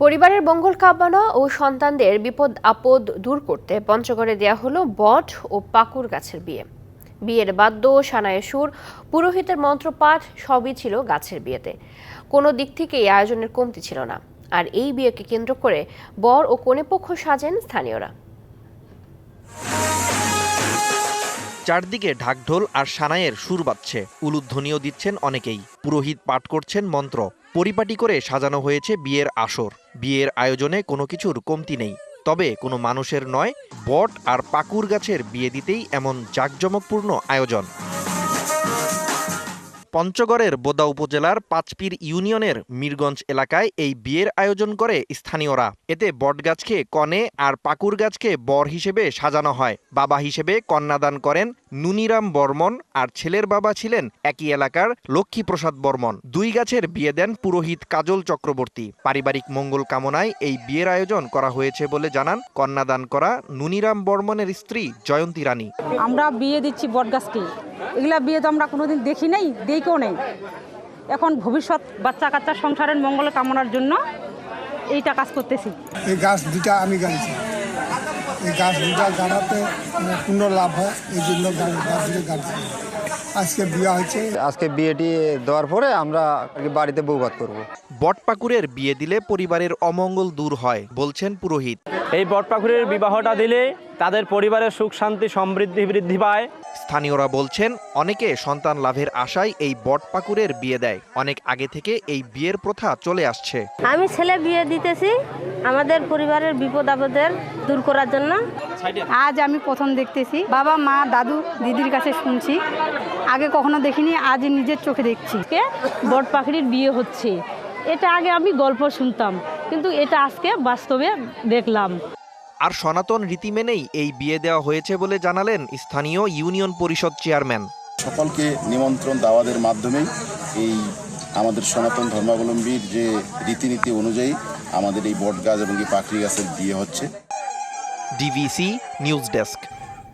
পরিবারের মঙ্গল কামনা ও সন্তানদের বিপদ আপদ দূর করতে পঞ্চগড়ে দেয়া হলো বট ও পাকুর গাছের বিয়ে। বিয়ের বাদ্য সানায় সুর, পুরোহিতের মন্ত্রপাঠ সবই ছিল গাছের বিয়েতে। কোনো দিক থেকেই আয়োজনের কমতি ছিল না। আর এই বিয়েকে কেন্দ্র করে বর ও কনেপক্ষ সাজেন স্থানীয়রা। চারদিকে ঢাকঢোল আর সানায়ের সুর বাজছে। উলুধ্বনিও দিচ্ছেন অনেকেই। পুরোহিত পাঠ করছেন মন্ত্র। পরিপাটি করে সাজানো হয়েছে বিয়ের আসর। বিয়ের আয়োজনে কোনো কিছুর কমতি নেই। তবে কোনো মানুষের নয়, বট আর পাকুর গাছের বিয়ে দিতেই এমন জাঁকজমকপূর্ণ আয়োজন। পঞ্চগড়ের বোদা উপজেলার পাঁচপীর ইউনিয়নের মিরগঞ্জ এলাকায় এই বিয়ের আয়োজন করে স্থানীয়রা। এতে বটগাছকে কনে আর পাকুর গাছকে বর হিসেবে সাজানো হয়। বাবা হিসেবে কন্যাদান করেন নুনিরাম বর্মন আর ছেলের বাবা ছিলেন একই এলাকার লক্ষ্মীপ্রসাদ বর্মন। দুই গাছের বিয়ে দেন পুরোহিত কাজল চক্রবর্তী। পারিবারিক মঙ্গল কামনায় এই বিয়ের আয়োজন করা হয়েছে বলে জানান কন্যাদান করা নুনিরাম বর্মনের স্ত্রী জয়ন্তী রানী। আমরা বিয়ে দিচ্ছি বটগাছকে এগুলা বিয়ে তো আমরা কোনোদিন দেখি নাই দেখেও নেই। এখন ভবিষ্যৎ বাচ্চা কাচ্চা সংসারের মঙ্গল কামনার জন্য এইটা কাজ করতেছি। এই গাছ দুটা আমি গাড়ছি। এই গাছ দুটা গাড়াতে মানে পূর্ণ লাভ হয় এই জন্য গাছ দুটো গাড়ছি। আজকে বিয়ে হয়েছে। আজকে বিয়েটি দেওয়ার পরে আমরা বাড়িতে বৌভাত করব। বটপাকুরের বিয়ে দিলে পরিবারের অমঙ্গল দূর হয় বলছেন পুরোহিত। এই বটপাখুরের বিবাহটা দিলে তাদের পরিবারের সুখ শান্তি সমৃদ্ধি বৃদ্ধি পায়। স্থানীয়রা বলছেন অনেকে সন্তান লাভের আশায় এই বটপাকুরের বিয়ে দেয়। অনেক আগে থেকে এই বিয়ের প্রথা চলে আসছে। আমি ছেলে বিয়ে দিতেছি আমাদের পরিবারের বিপদ আপদের দূর করার জন্য। আজ আমি প্রথম দেখতেছি। বাবা মা দাদু দিদির কাছে শুনছি। আগে কখনো দেখিনি আজ নিজের চোখে দেখছি। বট পাখির বিয়ে হচ্ছে। এটা আগে আমি গল্প শুনতাম কিন্তু এটা আজকে বাস্তবে দেখলাম। আর সনাতন রীতি মেনেই এই বিয়ে দেওয়া হয়েছে বলে জানালেন স্থানীয় ইউনিয়ন পরিষদ চেয়ারম্যান। সকলকে নিমন্ত্রণ দাওয়াদের মাধ্যমে এই আমাদের সনাতন ধর্মাবলম্বীর যে রীতিনীতি অনুযায়ী আমাদের এই বট গাছ এবং এই পাখরি গাছের বিয়ে হচ্ছে। DVC news desk.